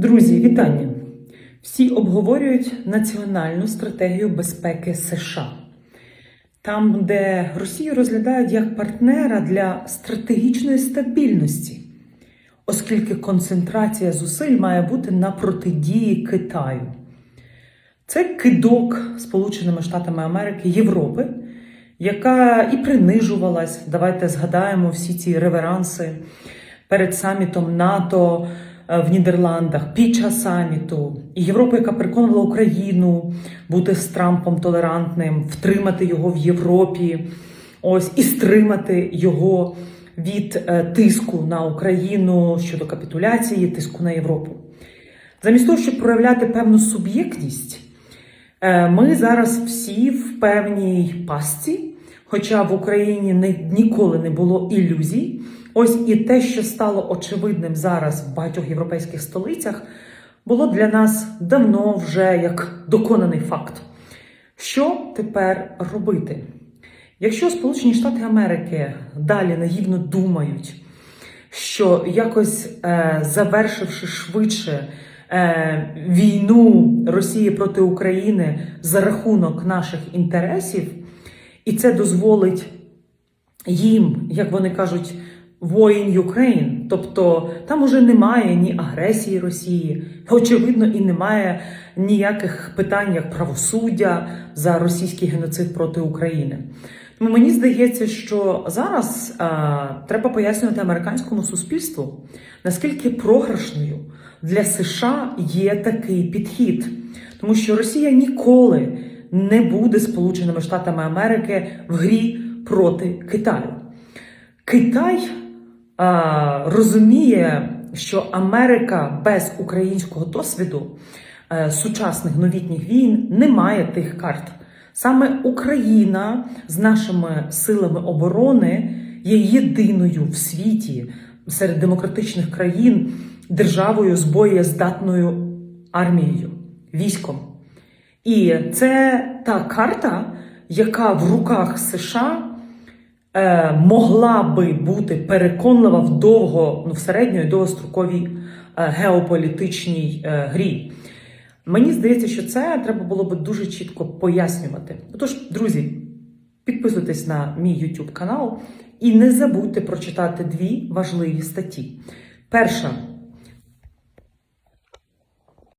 Друзі, вітання! Всі обговорюють національну стратегію безпеки США, там, де Росію розглядають як партнера для стратегічної стабільності, оскільки концентрація зусиль має бути на протидії Китаю. Це кидок Сполученими Штатами Америки Європи, яка і принижувалась. Давайте згадаємо всі ці реверанси перед самітом НАТО в Нідерландах під час саміту. І Європа, яка переконувала Україну бути з Трампом толерантним, втримати його в Європі, ось і стримати його від е, тиску на Україну щодо капітуляції, тиску на Європу. Замість того, щоб проявляти певну суб'єктність. Е, Ми зараз всі в певній пастці, хоча в Україні не, ніколи не було ілюзій. Ось і те, що стало очевидним зараз в багатьох європейських столицях, було для нас давно вже як доконаний факт. Що тепер робити? Якщо Сполучені Штати Америки далі наївно думають, що якось е, завершивши швидше е, війну Росії проти України за рахунок наших інтересів, і це дозволить їм, як вони кажуть, воїн Ukraine, тобто там уже немає ні агресії Росії, очевидно, і немає ніяких питань як правосуддя за російський геноцид проти України. Тому мені здається, що зараз е, треба пояснювати американському суспільству, наскільки програшною для США є такий підхід, тому що Росія ніколи не буде Сполученими Штатами Америки в грі проти Китаю. Китай а, розуміє, що Америка без українського досвіду е, сучасних новітніх війн не має тих карт. Саме Україна з нашими силами оборони є єдиною в світі серед демократичних країн державою з боєздатною армією, військом. І це та карта, яка в руках США е, могла би бути переконлива в довго, ну в середньої довгостроковій е, геополітичній е, грі. Мені здається, що це треба було би дуже чітко пояснювати. Отож, друзі, підписуйтесь на мій YouTube канал і не забудьте прочитати дві важливі статті. Перша